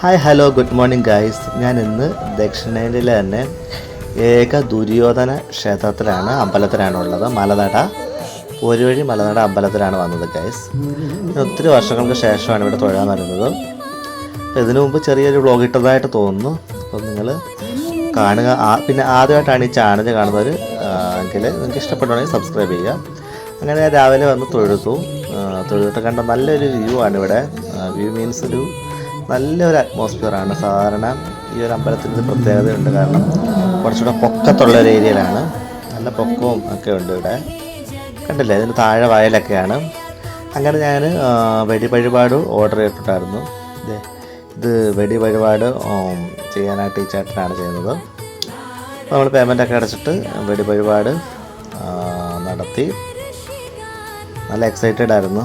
Hi hello good morning guys ഞാൻ ഇന്ന് ദക്ഷിണേന്ത്യയിലെ തന്നെ ഏക ദുര്യോധന ക്ഷേത്രത്തിലാണ് അമ്പലത്തിലാണ് ഉള്ളത് മലനട ഒരു വഴി മലനട അമ്പലത്തിലാണ് വന്നത് ഗൈസ് ഒത്തിരി വർഷങ്ങൾക്ക് ശേഷമാണ് ഇവിടെ തൊഴാൻ വരുന്നത്. ഇതിനു മുമ്പ് ചെറിയൊരു വ്ളോഗ് ഇട്ടതായിട്ട് തോന്നുന്നു. അപ്പോൾ നിങ്ങൾ കാണുക പിന്നെ ആദ്യമായിട്ടാണ് ഈ ചാനൽ കാണുന്നവർ എങ്കിൽ നിങ്ങൾക്ക് ഇഷ്ടപ്പെടുവാണെങ്കിൽ സബ്സ്ക്രൈബ് ചെയ്യുക. അങ്ങനെ രാവിലെ വന്ന് തൊഴുതു. തൊഴുത്ത് തൊഴുതിട്ട് കണ്ട നല്ലൊരു വ്യൂ ആണ് ഇവിടെ. വ്യൂ മീൻസ് ഒരു നല്ലൊരു അറ്റ്മോസ്ഫിയറാണ് സാധാരണ ഈ ഒരു അമ്പലത്തിന്റെ പ്രത്യേകതയുണ്ട്. കാരണം കുറച്ചുകൂടെ പൊക്കത്തുള്ള ഒരു ഏരിയയിലാണ് നല്ല പൊക്കവും ഒക്കെ ഉണ്ട് ഇവിടെ. കണ്ടില്ലേ? ഇതിന് താഴെ വയലൊക്കെയാണ്. അങ്ങനെ ഞാൻ വെടി വഴിപാട് ഓർഡർ ചെയ്തിട്ടുണ്ടായിരുന്നു. ഇത് വെടി വഴിപാട് ചെയ്യാനായിട്ട് ഈ ചേട്ടനാണ് ചെയ്യുന്നത്. നമ്മൾ പേയ്മെന്റൊക്കെ അടച്ചിട്ട് വെടി വഴിപാട് നടത്തി. നല്ല എക്സൈറ്റഡ് ആയിരുന്നു.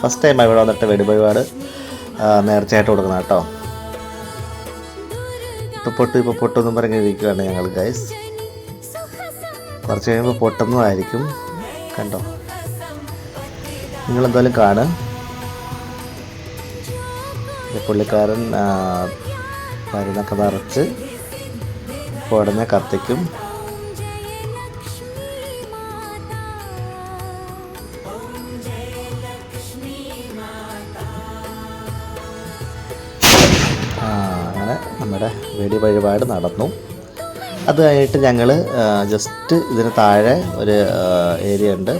ഫസ്റ്റ് ടൈം ഇവിടെ വന്നിട്ട് വെടി വഴിപാട് നേർച്ചയായിട്ട് കൊടുക്കണം കേട്ടോ. ഇപ്പോൾ പൊട്ട് ഇപ്പോൾ പൊട്ടെന്നും പറഞ്ഞിരിക്കുകയാണ് ഞങ്ങൾ ഗൈസ് കുറച്ച് കഴിയുമ്പോൾ പൊട്ടുന്നതായിരിക്കും. കണ്ടോ? നിങ്ങളെന്തായാലും കാണ് ഈ പുള്ളിക്കാരൻ മരുന്നൊക്കെ നിറച്ച് ഉടനെ കത്തിക്കും. അങ്ങനെ നമ്മുടെ വെടി വഴിപാട് നടന്നു. അത് കഴിഞ്ഞിട്ട് ഞങ്ങൾ ജസ്റ്റ് ഇതിന് താഴെ ഒരു ഏരിയ ഉണ്ട്.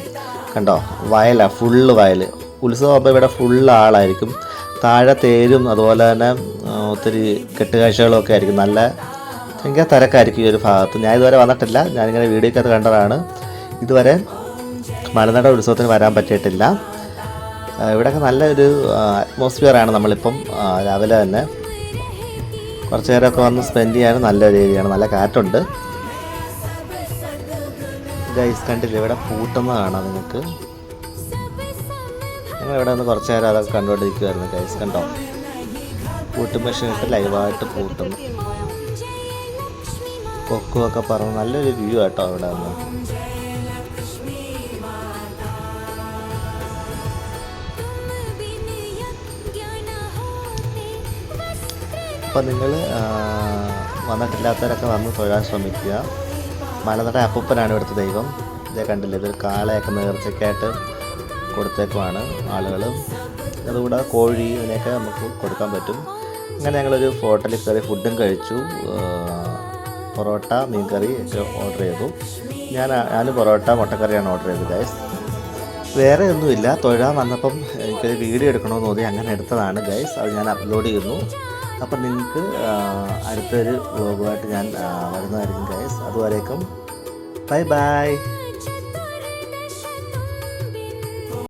കണ്ടോ? വയലാണ് ഫുള്ള് വയൽ ഉത്സവം ഇവിടെ ഫുള്ള് ആളായിരിക്കും. താഴെ തേരും അതുപോലെ തന്നെ ഒത്തിരി കെട്ടുകാഴ്ചകളും ഒക്കെ ആയിരിക്കും. നല്ല ഭയങ്കര തിരക്കായിരിക്കും ഈ ഒരു ഭാഗത്ത്. ഞാൻ ഇതുവരെ വന്നിട്ടില്ല. ഞാനിങ്ങനെ വീഡിയോക്കകത്ത് കണ്ടതാണ്. ഇതുവരെ മലനട ഉത്സവത്തിന് വരാൻ പറ്റിയിട്ടില്ല. ഇവിടെയൊക്കെ നല്ലൊരു അറ്റ്മോസ്ഫിയറാണ് നമ്മളിപ്പം രാവിലെ തന്നെ. കുറച്ച് നേരമൊക്കെ വന്ന് സ്പെൻഡ് ചെയ്യാനും നല്ല ഏരിയയാണ് നല്ല കാറ്റുണ്ട്. ഗൈസ് കണ്ടില്ല ഇവിടെ പൂട്ടുന്ന കാണാം നിങ്ങൾക്ക് ഞങ്ങൾ ഇവിടെ നിന്ന് കുറച്ച് നേരം അതൊക്കെ കണ്ടുകൊണ്ടിരിക്കുമായിരുന്നു ഗൈസ് കണ്ടോ? പൂട്ടും മെഷീൻ ഇട്ട് ലൈവായിട്ട് പൂട്ടുന്നു. കൊക്കുമൊക്കെ പറഞ്ഞു നല്ലൊരു വ്യൂ ആട്ടോ അവിടെ നിന്ന്. അപ്പം നിങ്ങൾ വന്നിട്ടില്ലാത്തവരൊക്കെ വന്ന് തൊഴാൻ ശ്രമിക്കുക. മലനട അപ്പൂപ്പനാണ് ഇവിടുത്തെ ദൈവം. ഇതേ കണ്ടില്ലേ ഇതൊരു കാളയൊക്കെ നേർച്ചയ്ക്കായിട്ട് കൊടുത്തേക്കുമാണ് ആളുകൾ അതുകൂടാതെ കോഴി ഇതിനെയൊക്കെ നമുക്ക് കൊടുക്കാൻ പറ്റും. അങ്ങനെ ഞങ്ങളൊരു ഹോട്ടലിൽ കയറി ഫുഡും കഴിച്ചു. പൊറോട്ട മീൻകറി ഒക്കെ ഓർഡർ ചെയ്തു. ഞാൻ ഞാൻ പൊറോട്ട മുട്ടക്കറിയാണ് ഓർഡർ ചെയ്തത് ഗൈസ്. വേറെ ഒന്നുമില്ല. തൊഴാൻ വന്നപ്പം എനിക്കൊരു വീഡിയോ എടുക്കണമെന്ന് തോന്നി. അങ്ങനെ എടുത്തതാണ് ഗൈസ്. അത് ഞാൻ അപ്ലോഡ് ചെയ്യുന്നു. അപ്പം നിങ്ങൾക്ക് അടുത്തൊരു വ്ളോഗുമായിട്ട് ഞാൻ വരുന്നതായിരിക്കും ഗൈസ് അതുവരേക്കും ബൈ ബൈ